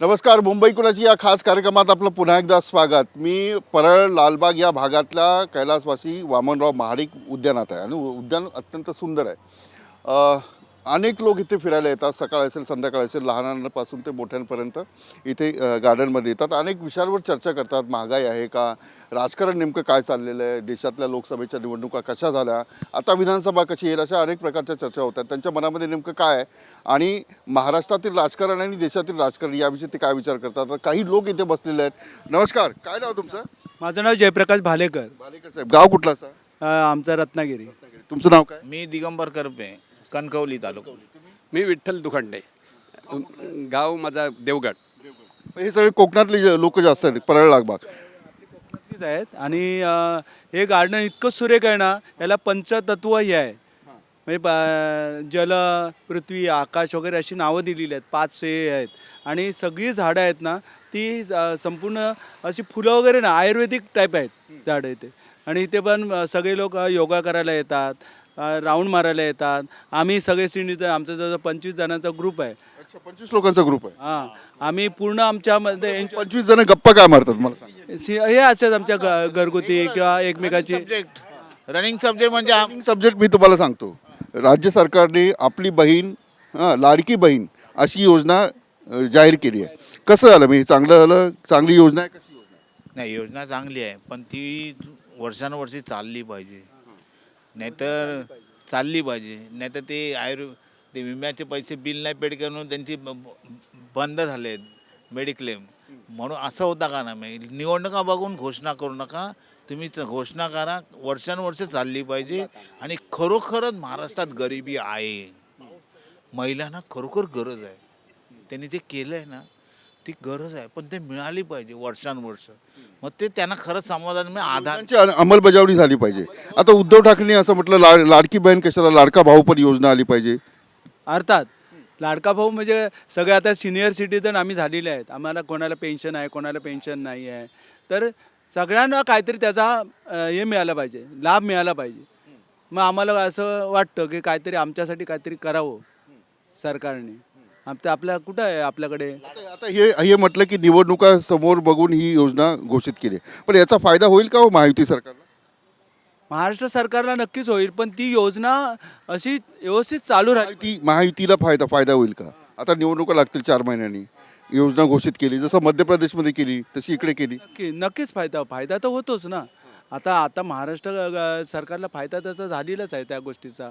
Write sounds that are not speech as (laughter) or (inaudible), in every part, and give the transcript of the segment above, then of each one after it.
नमस्कार मुंबई कुणाची या खास कार्यक्रमात आपलं पुन्हा एकदा स्वागत. मी परळ लालबाग या भागातल्या कैलासवासी वामनराव महाडिक उद्यानात आहे आणि उद्यान अत्यंत सुंदर आहे. अनेक लोक इथे फिरायला येतात. सकाळ असेल संध्याकाळ असेल लहानांपासून ते मोठ्यांपर्यंत इथे गार्डनमध्ये येतात अनेक विषयांवर चर्चा करतात. महागाई आहे का? राजकारण नेमकं काय चाललेलं आहे? देशातल्या लोकसभेच्या निवडणुका कशा झाल्या? आता विधानसभा कशी येईल अशा अनेक प्रकारच्या चर्चा होतात त्यांच्या मनामध्ये नेमकं काय आहे? आणि महाराष्ट्रातील राजकारण आणि देशातील राजकारण याविषयी ते काय विचार करतात? काही लोक इथे बसलेले आहेत. नमस्कार. काय नाव तुमचं? माझं नाव जयप्रकाश भालेकर. भालेकर साहेब. गाव कुठलं अ, आमचा रत्नागिरी. तुमचं नाव काय? मी दिगंबर करपे कणकवली तालुका. मी विठ्ठल दुखंडे. गाव माझा देवगड. हे सगळे कोकणातले लोक जास्त आहेत परळ लागबाग. कोकणातलीच आहेत. आणि अ, हे गार्डन इतकं सुरेख आहे ना याला पंचतत्व हे आहे. म्हणजे प- जल पृथ्वी आकाश वगैरे अशी नावं दिलेली आहेत. पाच हे आहेत. आणि सगळी झाडं आहेत ना ती अ, संपूर्ण अशी फुलं वगैरे ना आयुर्वेदिक टाईप आहेत झाडं इथे. आणि इथे पण अ, सगळे लोक योगा करायला येतात. राऊंड मारायला येतात. आम्ही सगळे सिणीचं आमचा जवळ पंचवीस जणांचा ग्रुप आहे. अच्छा पंचवीस लोकांचा ग्रुप आहे. हां. आम्ही पूर्ण आमच्यामध्ये enjoy- पंचवीस जण गप्पा काय मारतात मला सांगा. सी- हे असतात आमच्या घ- घरगुती किंवा एकमेकाची. सब्जेक्ट रनिंग सब्जेक्ट म्हणजे आम- सब्जेक्ट मी तुम्हाला सांगतो. राज्य सरकारने आपली बहीण हां लाडकी बहीण अशी योजना अ, जाहीर केली आहे. कसं झालं? मी चांगलं झालं? चांगली योजना आहे कशी योजना आहे? नाही योजना चांगली आहे पण ती वर्षानुवर्षी चालली पाहिजे. नाहीतर चालली पाहिजे. नाहीतर ते आयुर् ते विम्याचे पैसे बिल नाही पेड करून त्यांची ब- ब- बंद झाले आहेत मेडिक्लेम. म्हणून असं होता का ना मग निवडणुका बघून घोषणा करू नका. तुम्ही च- घोषणा करा. वर्षानुवर्ष चालली पाहिजे आणि खरोखरच महाराष्ट्रात गरिबी आहे. महिलांना खरोखर गरज आहे. त्यांनी जे केलं आहे ना ती गरज आहे पण ते मिळाली पाहिजे वर्षानुवर्ष. मग ते त्यांना खरंच समाधान मिळेल. आधार अन- अंमलबजावणी झाली पाहिजे. आता उद्धव ठाकरेंनी असं म्हटलं लाड लाडकी बहीण कशाला लाडका भाऊ पण योजना आली पाहिजे. अर्थात लाडका भाऊ म्हणजे सगळे आता सिनियर सिटीजन आम्ही झालेले आहेत. आम्हाला कोणाला पेन्शन आहे कोणाला पेन्शन नाही आहे. तर सगळ्यांना काहीतरी त्याचा अ, हे मिळालं पाहिजे लाभ मिळाला पाहिजे. मग आम्हाला असं वाटतं की काहीतरी आमच्यासाठी काहीतरी करावं सरकारने. आमचं आपल्या कुठं आहे आपल्याकडे? आता आता हे हे म्हटलं की निवडणुका समोर बघून ही योजना घोषित केली आहे. पण याचा फायदा होईल का हो महायुती सरकारला? महाराष्ट्र सरकारला नक्कीच होईल पण ती योजना अशी व्यवस्थित चालू राहील महायुती महायुतीला फायदा फायदा होईल का? आता निवडणुका लागतील चार महिन्यांनी. योजना घोषित केली जसं मध्य प्रदेशमध्ये केली तशी इकडे केली. नक्की नक्कीच फायदा फायदा तर होतोच ना. आता आता महाराष्ट्र अ, सरकारला फायदा त्याचा झालेलाच आहे त्या गोष्टीचा.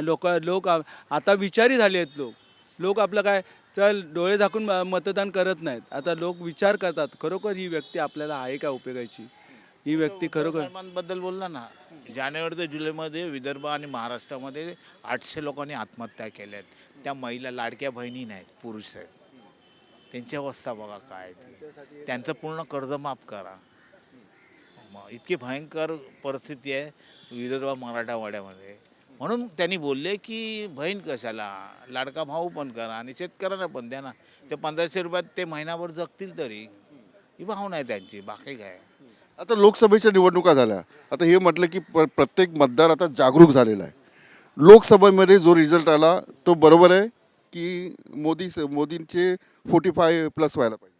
लोक लोक आ- आता विचारी झाले आहेत लोक. लोक आपलं काय चल डोळे झाकून मतदान करत नाहीत. आता लोक विचार करतात खरोखर ही व्यक्ती आपल्याला आहे का उपयोगाची? ही व्यक्ती खरोखरबद्दल बोलला ना जानेवारी ते जुलैमध्ये विदर्भ आणि महाराष्ट्रामध्ये आठशे लोकांनी आत्महत्या केल्या आहेत. त्या महिला लाडक्या बहिणी नाहीत पुरुष आहेत. त्यांची अवस्था बघा काय ती. त्यांचं पूर्ण कर्ज माफ करा. मग इतकी भयंकर परिस्थिती आहे विदर्भ मराठावाड्यामध्ये. म्हणून त्यांनी बोलले की बहीण कशाला? लाडका भाऊ पण करा आणि शेतकऱ्यांना पण द्या ना. ते पंधराशे रुपयात ते महिनाभर जगतील तरी. ही भावना आहे त्यांची बाकी काय? आता लोकसभेच्या निवडणुका झाल्या. आता हे म्हटलं की प्र- प्रत्येक मतदार आता जागरूक झालेला आहे. लोकसभेमध्ये जो रिझल्ट आला तो बरोबर आहे की मोदी मोदींचे फोर्टी फाय प्लस व्हायला पाहिजे.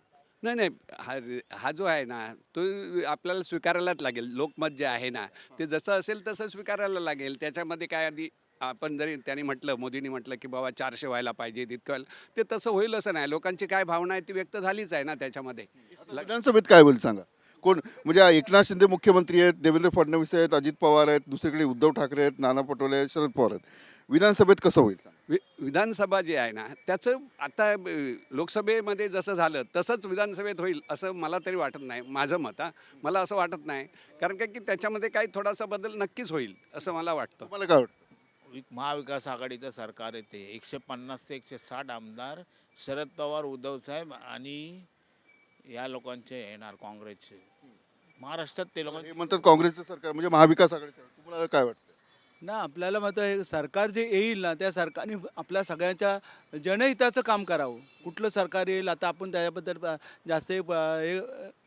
नाही नाही. हा हा जो आहे ना तो आपल्याला स्वीकारायलाच लागेल. लोकमत जे आहे ना ते जसं असेल तसं स्वीकारायला लागेल. त्याच्यामध्ये काय आधी आपण जरी त्यांनी म्हटलं मोदींनी म्हटलं की बाबा चारशे व्हायला पाहिजे तितकं व्हायला- ते तसं होईल असं नाही. लोकांची काय भावना आहे ती व्यक्त झालीच आहे ना त्याच्यामध्ये. विधानसभेत काय होईल सांगा? कोण म्हणजे एकनाथ शिंदे मुख्यमंत्री आहेत देवेंद्र फडणवीस आहेत अजित पवार आहेत दुसरीकडे उद्धव ठाकरे आहेत नाना पटोले आहेत शरद पवार आहेत. विधानसभेत कसं होईल? वि विधानसभा जी आहे ना त्याचं आता लोकसभेमध्ये जसं झालं तसंच विधानसभेत होईल असं मला तरी वाटत नाही माझं मत हा. मला असं वाटत नाही. कारण का की त्याच्यामध्ये काही थोडासा बदल नक्कीच होईल असं मला वाटतं. तुम्हाला काय वाटतं? महाविकास आघाडीचं सरकार येते. एकशे पन्नास ते एकशे साठ आमदार शरद पवार उद्धव साहेब आणि या लोकांचे येणार काँग्रेसचे. महाराष्ट्रात ते लोक हे म्हणतात काँग्रेसचं सरकार म्हणजे महाविकास आघाडीचं. तुम्हाला काय वाटतं? ना आपल्याला मत हे सरकार जे येईल ना त्या सरकारने आपल्या सगळ्यांच्या जनहिताचं काम करावं. कुठलं सरकार येईल आता आपण त्याच्याबद्दल जास्त हे हे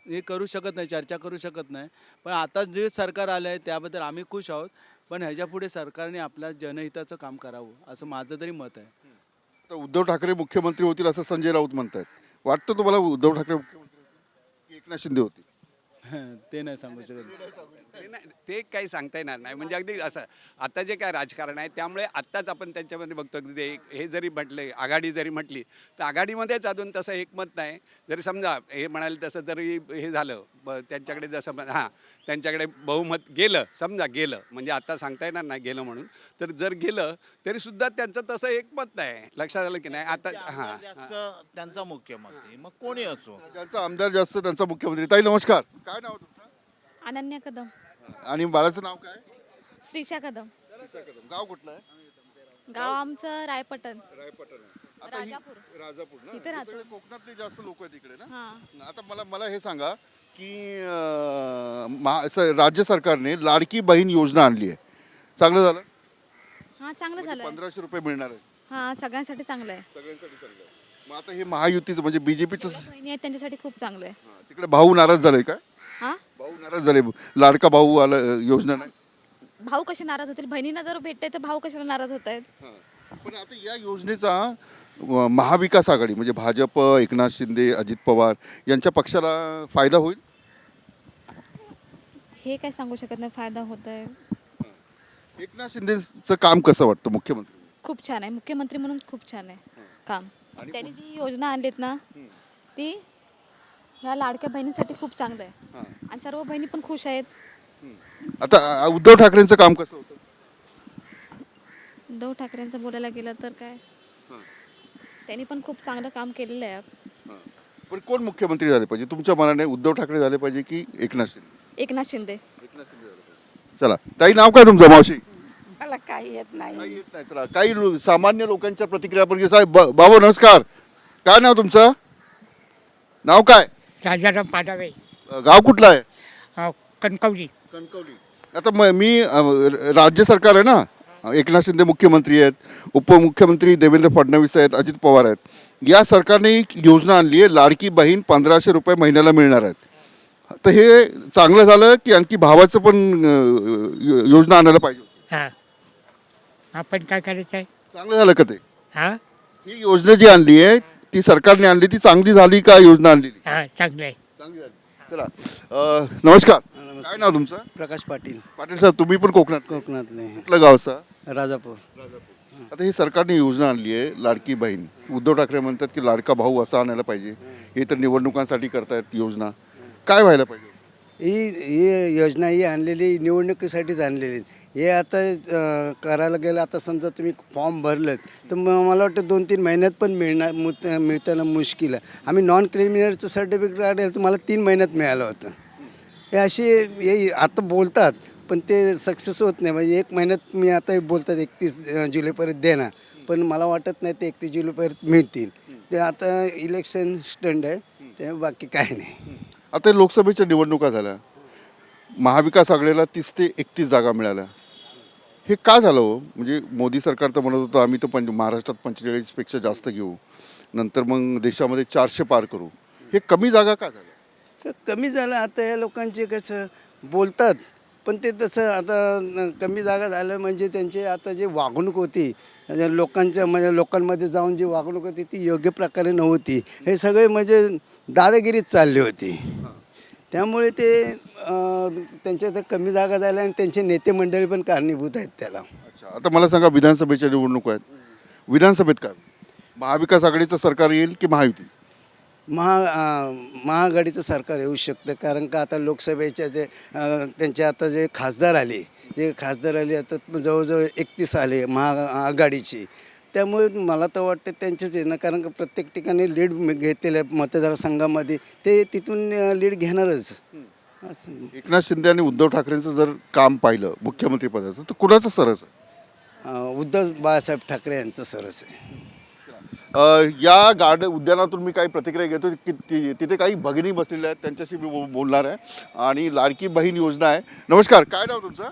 हे करू शकत नाही चर्चा करू शकत नाही. पण आता जे सरकार आलं आहे त्याबद्दल आम्ही खुश आहोत. पण ह्याच्यापुढे सरकारने आपल्या जनहिताचं काम करावं असं माझं तरी मत आहे. आता उद्धव ठाकरे मुख्यमंत्री होतील असं संजय राऊत म्हणत आहेत वाटतं तुम्हाला उद्धव ठाकरे मुख्यमंत्री होतील? की एकनाथ शिंदे होतील? (laughs) ते नाही सांगू शकत. ते नाही ते काही सांगता येणार नाही. म्हणजे अगदी असं आता जे काय राजकारण आहे त्यामुळे आत्ताच आपण त्यांच्यामध्ये बघतो अगदी ते हे जरी म्हटले आघाडी जरी म्हटली तर आघाडीमध्येच अजून तसं एकमत नाही. जरी समजा हे म्हणाले तसं जरी हे झालं ब- त्यांच्याकडे जसं हां त्यांच्याकडे बहुमत गेलं समजा गेलं म्हणजे आता सांगता येणार नाही गेलं म्हणून तर जर गेलं तरी सुद्धा त्यांचं तसं एकमत नाही. लक्षात आलं की नाही? आता हां त्यांचा मुख्यमंत्री. मग कोणी असो? ज्यांचा आमदार जास्त त्यांचा मुख्यमंत्री. ताई नमस्कार. काय नाव तुमचं? अनन्या कदम. आणि बाळाचं नाव काय? श्रीशा कदम. गाव कुठलं आहे? गाव आमचं रायपटण. रायपटन आता ही- राजापूर. राजापूर ना? इथे हे राहतो. सगळे कोकणातले जास्त लोक आहेत तिकडे ना? हां. आता मला मला हे सांगा की अं, महा- स- राज्य सरकारने लाडकी बहीण योजना आणली आहे. चांगलं झालं? हां चांगलं झालं. पंधराशे रुपये मिळणार आहे. हां सगळ्यांसाठी चांगलं आहे. सगळ्यांसाठी चांगलं आहे. मग आता हे महायुतीचं म्हणजे बीजेपीचं बहिणी आहेत त्यांच्यासाठी खूप चांगलं आहे. तिकडे भाऊ नाराज झालाय काय हां? भाऊ नाराज झाले. लाडका भाऊ आला योजना नाही? भाऊ कसे नाराज होतील? बहिणींना जर भेटते तर भाऊ कशाला नाराज होत आहेत? हां. पण आता या योजनेचा अं, महाविकास आघाडी म्हणजे भाजप एकनाथ शिंदे अजित पवार यांच्या पक्षाला फायदा होईल? हे काय सांगू शकत नाही फायदा होत आहे. एकनाथ शिंदेचं काम कसं वाटतं मुख्यमंत्री? खूप छान आहे. मुख्यमंत्री म्हणून खूप छान आहे काम. त्यांनी जी योजना आणलीत ना ती ह्या लाडक्या बहिणीसाठी खूप चांगलं आहे. आणि सर्व बहिणी पण खुश आहेत. आता अं, उद्धव ठाकरेंचं काम कसं होतं? उद्धव ठाकरेंचं बोलायला गेलं तर काय? त्यांनी पण खूप चांगलं काम केलेलं आहे. पण कोण मुख्यमंत्री झाले पाहिजे? तुमच्या मनाने उद्धव ठाकरे झाले पाहिजे की एकनाथ शिंदे? एकनाथ शिंदे. चला. ताई नाव काय तुमचं मावशी? मला काही येत नाही. काही येत नाही. चला. काही लो- सामान्य लोकांच्या प्रतिक्रिया आपण घेऊ. साहेब ब- बाबू नमस्कार. काय नाव तुमचं? नाव काय? राजाराम पाडावे. अं, गाव कुठलं आहे? अ, कणकवली. कणकवली. आता म मी अं, र- राज्य सरकार आहे ना? एकनाथ शिंदे मुख्यमंत्री आहेत. उपमुख्यमंत्री देवेंद्र फडणवीस आहेत अजित पवार आहेत. या सरकारने एक योजना आणली आहे. लाडकी बहीण पंधराशे रुपये महिन्याला मिळणार आहेत. तर हे चांगलं झालं की आणखी भावाचं पण अं, योजना आणायला पाहिजे होती? हां. आपण काय करायचं आहे चांगलं झालं का ते? हां? ही योजना जी आणली आहे ती सरकारने आणली ती चांगली झाली का योजना आणली? हां चांगलं आहे चांगली झाली. चला अं, नमस्कार. काय नाव तुमचं? प्रकाश पाटील. पाटील साहेब तुम्ही पण कोकणात? कोकणातले. कुठलं गाव असं? राजापूर. आता ही सरकारने योजना आणली आहे लाडकी बहीण. उद्धव ठाकरे म्हणतात की लाडका भाऊ असा आणायला पाहिजे. हे तर निवडणुकांसाठी करतायत योजना. काय व्हायला पाहिजे? ही ही योजना ही आणलेली निवडणुकीसाठीच आणलेली. आहे. हे आता करायला गेलं आता समजा तुम्ही फॉर्म भरलं तर मग मला वाटतं दोन तीन महिन्यात पण मिळणार मुत- मिळताना मुश्किल आहे. आम्ही नॉन क्रिमिनलचं सर्टिफिकेट काढलं तर मला तीन महिन्यात मिळालं होतं. हे असे हे आता बोलतात पण ते सक्सेस होत नाही. म्हणजे एक महिन्यात मी आता हे बोलतात एकतीस जुलैपर्यंत देणार. पण मला वाटत नाही ते एकतीस जुलैपर्यंत मिळतील. ते आता इलेक्शन स्टंड आहे ते बाकी काय नाही. आता लोकसभेच्या निवडणुका झाल्या. महाविकास आघाडीला तीस ते एकतीस जागा मिळाल्या. हे का झालं हो? म्हणजे मोदी सरकार तर म्हणत होतं आम्ही तर पंच महाराष्ट्रात पंचेचाळीसपेक्षा जास्त घेऊ. नंतर मग देशामध्ये चारशे पार करू. हे कमी जागा का झाल्या? कमी झालं. आता या लोकांचे कसं बोलतात पण ते तसं आता कमी जागा झालं म्हणजे त्यांची आता जी वागणूक होती म्हणजे लोकांच्या म्हणजे लोकांमध्ये जाऊन जी वागणूक होती ती योग्य प्रकारे नव्हती. हे सगळे म्हणजे दादागिरीच चालली होती. त्यामुळे ते त्यांच्या तर कमी जागा झाल्या आणि त्यांचे नेते मंडळी पण कारणीभूत आहेत त्याला. अच्छा आता मला सांगा विधानसभेच्या निवडणूक आहेत. विधानसभेत काय? महाविकास आघाडीचं सरकार येईल की महायुतीचं? महा महाआघाडीचं सरकार येऊ शकतं. कारण का आता लोकसभेच्या अं, त्यांचे आता जे खासदार आले जे खासदार आले आता जवळजवळ एकतीस आले महाआघाडीचे. त्यामुळे मला तर वाटतं त्यांचेच ना कारण का प्रत्येक ठिकाणी लीड घेतलेलं आहे मतदारसंघामध्ये ते तिथून लीड घेणारच. एकनाथ शिंदे आणि उद्धव ठाकरेंचं जर काम पाहिलं मुख्यमंत्रीपदाचं तर कुणाचं सरस आहे? उद्धव बाळासाहेब ठाकरे यांचं सरस आहे. या गार्ड उद्यानातून मी काही प्रतिक्रिया घेतो की ति- तिथे काही भगिनी बसलेल्या आहेत त्यांच्याशी मी बो- बोलणार आहे. आणि लाडकी बहीण योजना आहे. नमस्कार काय नाव तुमचं?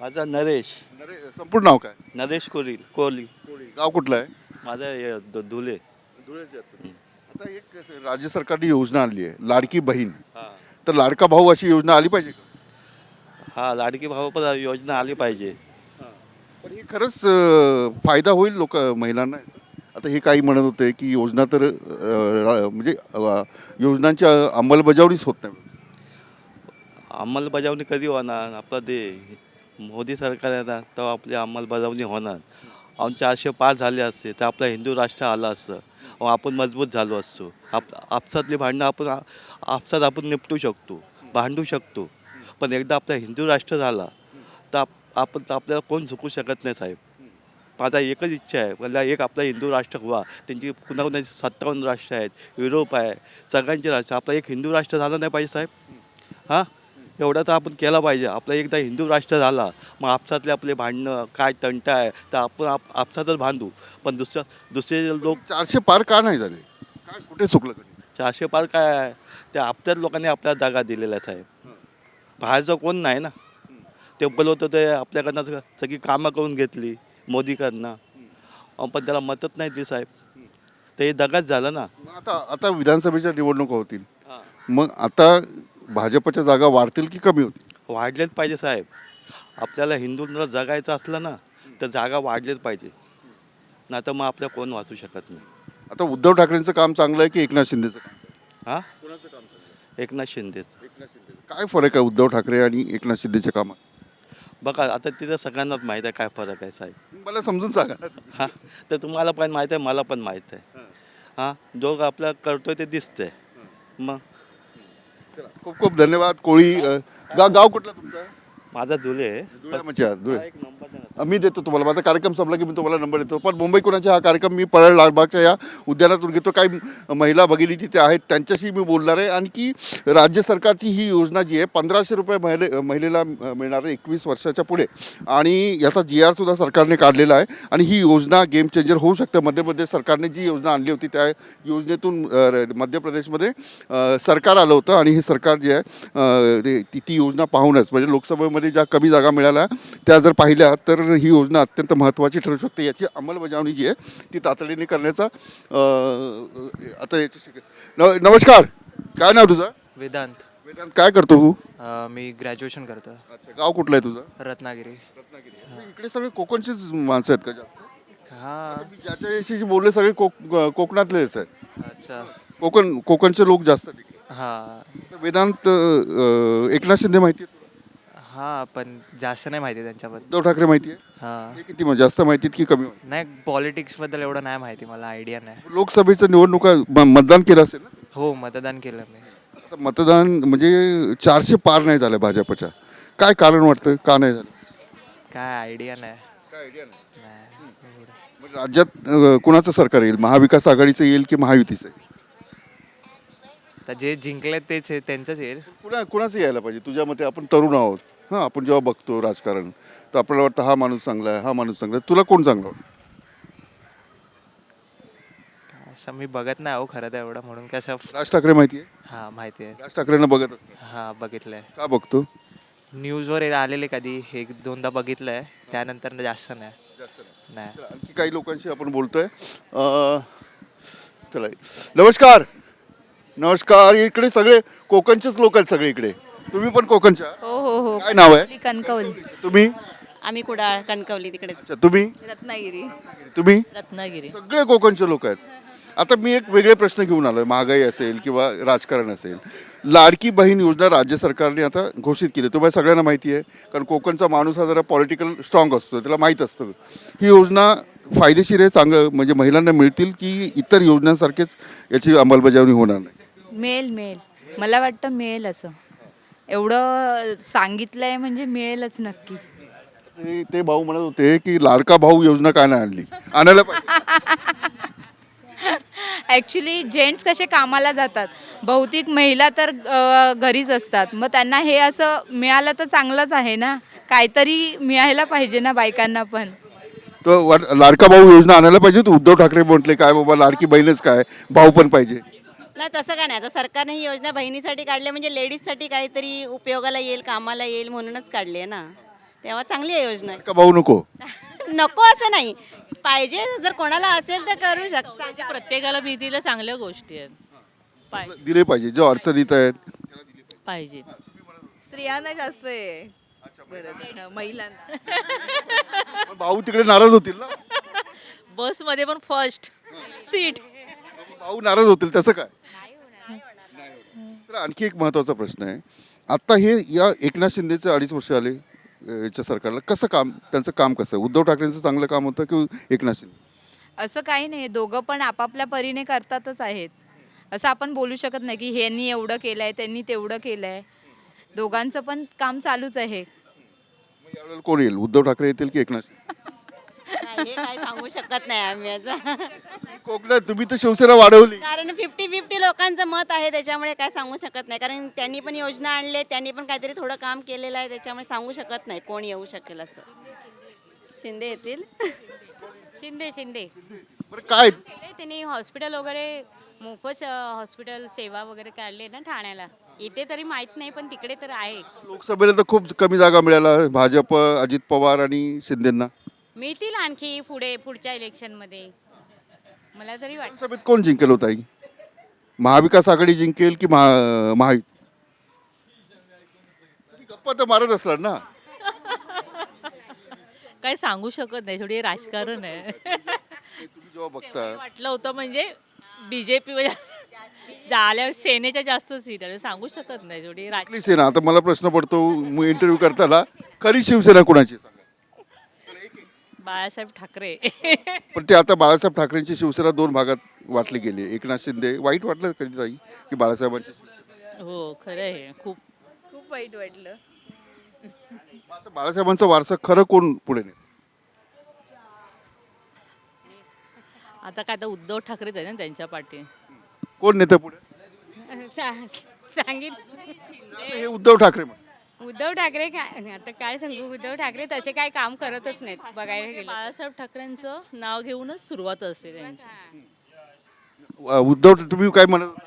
माझा नरेश. नरे संपूर्ण नाव काय? नरेश कोरील कोहली गाव कुठलं आहे? माझा हे ध- धुले आता. एक राज्य सरकारने योजना आणली आहे लाडकी बहीण. तर लाडका भाऊ अशी योजना आली पाहिजे का? हा लाडकी भाऊ पण योजना आली पाहिजे. पण ही खरंच अं, फायदा होईल लोक महिलांना आता हे काही म्हणत होते की योजना तर म्हणजे अं, योजनांची अंमलबजावणीच होत नाही. अंमलबजावणी कधी होणार? आपलं ते मोदी सरकार आहे ना तेव्हा आपली अंमलबजावणी होणार. आणि चारशे पार झाले असते तर आपलं हिंदू राष्ट्र आलं असतं. आपण मजबूत झालो असतो. आप आपसातली भांडणं आपण आ- आपसात आपण निपटू शकतो भांडू शकतो. पण एकदा आपला हिंदू राष्ट्र झाला तर आप आपण तर आपल्याला कोण झुकू शकत नाही साहेब? माझा एकच इच्छा आहे. मला एक आपला हिंदू राष्ट्र व्हा. त्यांची कुणा कुणाची सत्तावन्न राष्ट्र आहेत. युरोप आहे. सगळ्यांचे राष्ट्र. आपला एक हिंदू राष्ट्र झालं नाही पाहिजे साहेब? हां? एवढं तर आपण केलं पाहिजे. आपला एकदा हिंदू राष्ट्र झाला. मग आपसातले आपले भांडणं काय तंटा आहे तर आपण आप आपसातच बांधू पण दुसरं दुसरे लोक चारशे पार का नाही झाले? काय कुठे चुकलं कधी? चारशे पार काय आहे? त्या आपल्याच लोकांनी आपल्याला जागा दिलेल्या आहेत साहेब. बाहेरचं कोण नाही ना? ते बोलवतं ते आपल्याकडनं सगळी कामं करून घेतली. मोदीकडनं. पण त्याला मतच नाही दिली साहेब. ते दगाच झालं ना. मग आता आता विधानसभेच्या निवडणुका होतील. मग आता भाजपच्या जागा वाढतील की कमी होतील? वाढलेच पाहिजे साहेब. आपल्याला हिंदूंना जगायचं असलं ना तर जागा वाढलेच पाहिजे. नाही तर मग आपल्या कोण वाचू शकत नाही. आता उद्धव ठाकरेंचं काम चांगलं आहे की एकनाथ शिंदेचं काम? हां? कोणाचं काम चांगलं एकनाथ शिंदेच. आहे? एकनाथ शिंदेचं. काय फरक आहे उद्धव ठाकरे आणि एकनाथ शिंदेच्या कामात? बघा आता तिथं सगळ्यांनाच माहीत आहे काय फरक आहे साहेब. मला समजून सांगा. हां तर तुम्हाला पण माहीत आहे मला पण माहीत आहे. हां. जो आपला करतोय ते दिसतंय. मग? खूप खूप धन्यवाद. कोळी अ, गाव गाव कुठलं तुमचं? माझा धुळ्यामध्ये आहात, धुळे. एक नंबर. मी देतो तुम्हाला. माझा कार्यक्रम संपला की मी तुम्हाला नंबर देतो. पण मुंबई कुणाचा हा कार्यक्रम मी परळ लालबागच्या या उद्यानातून घेतो काही महिला भगिनी तिथे आहेत त्यांच्याशी मी बोलणार आहे. आणखी राज्य सरकारची ही योजना जी आहे पंधराशे रुपये महिले महिलेला मिळणार आहे एकवीस वर्षाच्या पुढे. आणि याचा जी आरसुद्धा सरकारने काढलेला आहे. आणि ही योजना गेम चेंजर होऊ शकते. मध्य प्रदेश सरकारने जी योजना आणली होती त्या योजनेतून र- मध्य प्रदेशमध्ये सरकार आलं होतं. आणि हे सरकार जे आहे ते- ती ती योजना पाहूनच म्हणजे लोकसभेमध्ये ज्या कमी जागा मिळाल्या त्या जर पाहिल्या तर ही योजना अत्यंत महत्त्वाची ठरू शकते याची अंमलबजावणी जी आहे ती तातडीने करण्याचा आता याची नमस्कार. काय नाव तुझं? वेदांत. वेदांत काय करतो तू? अ, मी ग्रॅज्युएशन करतो अच्छा गाव कुठलं आहे तुझं? रत्नागिरी. रत्नागिरी. इकडे सगळे कोकणचीच माणसं आहेत का जास्त? हां. मी ज्याच्या याच्याशी बोलले सगळे कोक कोकणातलेच आहेत. अच्छा. कोकण कोकणचे लोक जास्त आहेत इकडे. हां. तर वेदांत अ, एकनाथ शिंदे माहिती आहे तुला? हां पण जास्त नाही माहिती त्यांच्याबद्दल. उद्धव ठाकरे माहिती आहे? हां. हे किती म्हणजे जास्त माहिती आहेत की कमी माहिती? नाही पॉलिटिक्सबद्दल एवढं नाही माहिती मला आयडिया नाही. लोकसभेचं निवडणुका म- मतदान केलं असेल ना? हो मतदान केलं मी. आता मतदान म्हणजे चारशे पार नाही झालं भाजपच्या. काय कारण वाटतं? का नाही झालं? काय आयडिया नाही. काय आयडिया नाही? राज्यात अ, कुणाचं सरकार येईल? महाविकास आघाडीचं येईल की महायुतीचं येईल? तर जे जिंकले तेच आहे, त्यांचंच येईल. कुणा कुणाचं यायला पाहिजे? तुझ्या मते आपण तरुण आहोत. हां आपण जेव्हा बघतो राजकारण तर आपल्याला वाटतं हा माणूस चांगला आहे हा माणूस चांगला आहे. तुला कोण चांगला वाटतं? असं मी बघत नाही हो खरं तर एवढं म्हणून कसं राज ठाकरे माहिती आहे हां माहिती आहे. राज ठाकरेंना बघत असतं. हां बघितलं आहे का बघतो? न्यूजवर आलेले कधी एक दोनदा बघितलं आहे त्यानंतर जास्त नाही. नाही. चला, आणखी काही लोकांशी आपण बोलतोय. अं, चला नमस्कार. नमस्कार इकडे सगळे कोकणचेच लोक आहेत सगळे इकडे तुम्ही पण कोकणच्या हो हो हो. काय नाव आहे? कणकवली. तुम्ही? आम्ही कुडाळ कणकवली तिकडे. अच्छा तुम्ही? रत्नागिरी. तुम्ही? रत्नागिरी. सगळे कोकणचे लोक आहेत. आता मी एक वेगळे प्रश्न घेऊन आलोय. महागाई असेल किंवा राजकारण असेल. लाडकी बहीण योजना राज्य सरकारने आता घोषित केली. तुम्हाला सगळ्यांना माहिती आहे. कारण कोकणचा माणूस हा जरा पॉलिटिकल स्ट्रॉंग असतो. त्याला माहीत असतं. ही योजना फायदेशीर आहे चांगलं. म्हणजे महिलांना मिळतील की इतर योजनांसारखेच याची अंमलबजावणी होणार नाही? मिळेल मिळेल मला वाटतं मिळेल असं. एवढं सांगितलंय म्हणजे मिळेलच नक्की. ते ते भाऊ म्हणत होते की लाडका भाऊ योजना काय नाही आणली? आणायला पाहिजे. ॲक्च्युली जेंट्स कसे कामाला जातात? बहुतेक महिला तर अ, घरीच असतात. मग त्यांना हे असं मिळालं तर चांगलंच आहे ना? काहीतरी मिळायला पाहिजे ना बायकांना पण. तर वा- लाडका भाऊ योजना आणायला पाहिजे उद्धव ठाकरे म्हटले काय बाबा लाडकी बहीणच काय? भाऊ पण पाहिजे. नाही तसं काय नाही? आता सरकारने ही योजना बहिणीसाठी काढली म्हणजे लेडीजसाठी काहीतरी उपयोगाला येईल कामाला येईल म्हणूनच काढली आहे ना? तेव्हा चांगली आहे योजना. का भाऊ नको. (laughs) नको असं नाही. पाहिजे जर कोणाला असेल तर करू शकता. प्रत्येकाला भीतीला चांगल्या गोष्टी आहेत. दिले पाहिजे जो अडचणीत आहेत. पाहिजे. स्त्रियांना जास्त आहे. महिलांना. पण भाऊ तिकडे नाराज होतील ना? (laughs) बसमध्ये पण फर्स्ट सीट भाऊ नाराज होतील त्याचं काय? तर आणखी एक महत्त्वाचा प्रश्न आहे. आता हे या एकनाथ शिंदेचे अडीच वर्ष आले याच्या सरकारला. कसं काम त्यांचं काम कसं आहे? उद्धव ठाकरेंचं चांगलं काम होतं की एकनाथ शिंदे? असं काही नाही. दोघं पण आपापल्या परीने करतातच आहेत. असं आपण बोलू शकत नाही की ह्यांनी एवढं केलं आहे त्यांनी तेवढं केलं आहे दोघांचं पण काम चालूच आहे. मग यावेळेला कोण येईल? उद्धव ठाकरे येतील की एकनाथ शिंदे? (laughs) हे काय सांगू शकत नाही आम्ही आता. (laughs) कोकणात तुम्ही तर शिवसेना वाढवली. कारण फिफ्टी फिफ्टी लोकांचं मत आहे त्याच्यामुळे काय सांगू शकत नाही. कारण त्यांनी पण योजना आणले त्यांनी पण काहीतरी थोडं काम केलेलं आहे त्याच्यामुळे सांगू शकत नाही कोण येऊ शकेल असं. शिंदे येतील? शिंदे शिंदे. बरं काय? केले त्यांनी हॉस्पिटल वगैरे मोफत अ, हॉस्पिटल सेवा वगैरे काढले ना ठाण्याला. इथे तरी माहीत नाही पण तिकडे तर आहे. लोकसभेला तर खूप कमी जागा मिळाला भाजप अजित पवार आणि शिंदेंना. मिळतील आणखी पुढे पुढच्या इलेक्शनमध्ये. मला तरी वाटतं सभेत कोण जिंकेल होता महाविकास आघाडी जिंकेल की महा तुम्ही गप्पा तर मारत असणार ना. काय सांगू शकत नाही थोडी राजकारण आहे. तुम्ही जेव्हा बघता वाटलं होतं म्हणजे बी जे पी झाल्या सेनेच्या जास्त सीट आहे सांगू शकत नाही थोडी राज आपली सेना? आता मला प्रश्न पडतो इंटरव्ह्यू करताना खरी शिवसेना कोणाची? बाळासाहेब ठाकरे. पण ते आता बाळासाहेब ठाकरेंची शिवसेना दोन भागात वाटली गेली एकनाथ शिंदे वाईट वाटलं कधी ताई की बाळासाहेबांची हो खरं आहे खूप. खूप वाईट वाटलं. आता बाळासाहेबांचा वारसा खरं कोण पुढे नेईल? आता काय आता उद्धव ठाकरेच आहे ना त्यांच्या पाठी. कोण नेतं पुढे? सांगितलं. आता हे उद्धव ठाकरे म्हणतात. उद्धव ठाकरे काय आता काय सांगू? उद्धव ठाकरे तसे काय काम करतच नाहीत बघायला गेलं बाळासाहेब ठाकरेंचं नाव घेऊनच सुरुवात असते त्यांची. उद्धव तुम्ही काय म्हणत होता?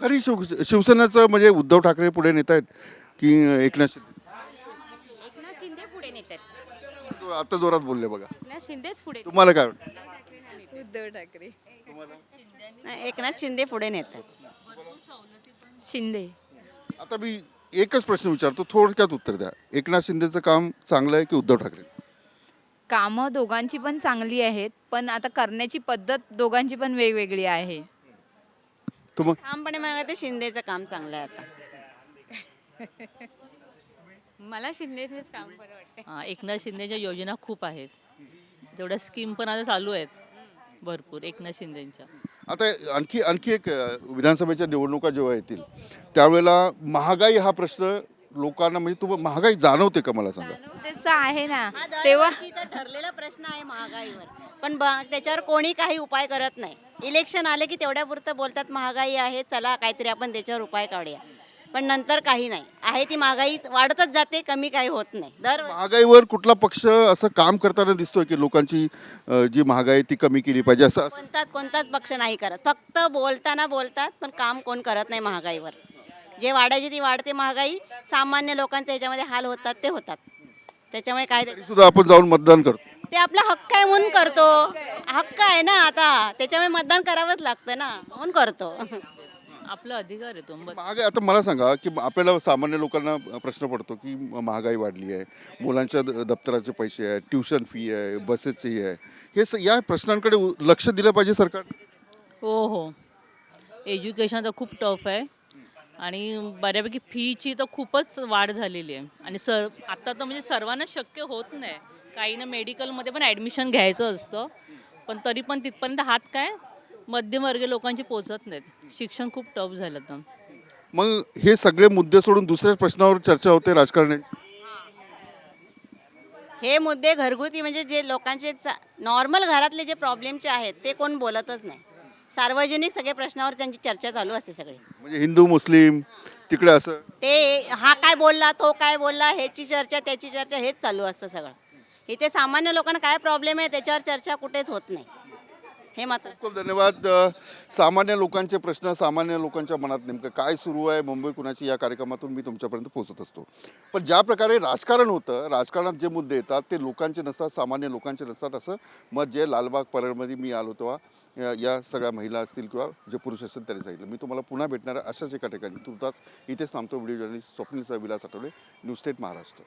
खरी शिव शिवसेनेचं म्हणजे उद्धव ठाकरे पुढे नेत आहेत की एकनाथ शिंदे? एकनाथ शिंदे पुढे नेतात आता जोरात बोलले बघा. एकनाथ शिंदेच पुढे तुम्हाला काय वाटतं? उद्धव ठाकरे. नाही, एकनाथ शिंदे पुढे नेतात शिंदे. आता मी एकच प्रश्न विचारतो थोडक्यात उत्तर द्या. एकनाथ शिंदेचं काम चांगलं आहे की उद्धव ठाकरे? कामं दोघांची पण चांगली आहेत पण आता करण्याची पद्धत दोघांची पण वेगवेगळी आहे. तुम ठामपणे मला ते शिंदेचं काम चांगलं आहे आता. मला शिंदेचेच काम बरं वाटते हा, एकनाथ शिंदेच्या योजना खूप आहेत. तेवढ्या स्कीम पण आता चालू आहेत. भरपूर एकनाथ शिंदेच्या. आता आणखी आणखी एक विधानसभेच्या निवडणुका जेव्हा येतील त्यावेळेला महागाई हा प्रश्न लोकांना म्हणजे तुम्हाला महागाई जाणवते का मला सांगा? त्याचं आहे ना. हा तेव्हा दरवर्षी तर ठरलेला प्रश्न आहे महागाईवर. पण ब- त्याच्यावर कोणी काही उपाय करत नाही. इलेक्शन आले की तेवढ्यापुरतं बोलतात महागाई आहे चला काहीतरी आपण त्याच्यावर उपाय काढूया. पण नंतर काही नाही. आहे ती महागाई वाढतच जाते कमी काही होत नाही. दर महागाईवर कुठला पक्ष असं काम करताना दिसतोय की लोकांची अ, जी महागाई आहे ती कमी केली पाहिजे असं असं- कोणताच कोणताच पक्ष नाही करत. फक्त बोलताना बोलतात पण काम कोण करत नाही महागाईवर. जे वाढायची ती वाढते महागाई सामान्य लोकांचे ह्याच्यामध्ये हाल होतात ते होतात. त्याच्यामुळे काय ते- तरी सुद्धा आपण जाऊन मतदान करतो. ते आपला हक्क आहे म्हणून करतो. हक्क आहे ना आता. त्याच्यामुळे मतदान करावंच लागतं ना. म्हणून करतो. आपला अधिकार आहे तो महागाई आता मला सांगा की आपल्याला सामान्य लोकांना प्रश्न पडतो की महागाई वाढली आहे मुलांच्या द- दप्तराचे पैसे आहे ट्युशन फी आहे बसेसची आहे. हे स या प्रश्नांकडे उ- लक्ष दिलं पाहिजे सरकार? हो हो. एज्युकेशन तर खूप टफ आहे आणि बऱ्यापैकी फीची तर खूपच वाढ झालेली आहे. आणि सर आत्ता तर म्हणजे सर्वांना शक्य होत नाही. काहींना मेडिकलमध्ये पण ॲडमिशन घ्यायचं असतं. पण तरी पण तिथपर्यंत हात काय? मध्यमवर्गीय लोकांची पोचत नाहीत. शिक्षण खूप टफ झालं तर मग हे सगळे मुद्दे सोडून दुसऱ्याच प्रश्नावर चर्चा होते राजकारणाची हे मुद्दे घरगुती म्हणजे जे लोकांचे नॉर्मल घरातले जे प्रॉब्लेमचे आहेत ते कोण बोलतच नाही. सार्वजनिक सगळे प्रश्नावर त्यांची चर्चा चालू असते सगळी. म्हणजे हिंदू मुस्लिम तिकडे असं? ते हा काय बोलला तो काय बोलला ह्याची चर्चा त्याची चर्चा हेच चालू असतं सगळं. इथे सामान्य लोकांना काय प्रॉब्लेम आहे त्याच्यावर चर्चा कुठेच होत नाही. हे मात्र. खूप धन्यवाद. सामान्य लोकांचे प्रश्न सामान्य लोकांच्या मनात नेमकं काय सुरू आहे मुंबई कुणाची या कार्यक्रमातून मी तुमच्यापर्यंत पोहोचत असतो. पण ज्या प्रकारे राजकारण होतं राजकारणात जे मुद्दे येतात ते लोकांचे नसतात सामान्य लोकांचे नसतात असं मत जे लालबाग परळमध्ये मी आलो तेव्हा या- सगळ्या महिला असतील किंवा जे पुरुष असतील त्यांनी सांगितलं. मी तुम्हाला पुन्हा भेटणार अशाच एका ठिकाणी. तुर्तास इथेच थांबतो व्हिडिओ जर्नलिस्ट स्वप्नीलचा विलास आठवले न्यूज स्टेट महाराष्ट्र.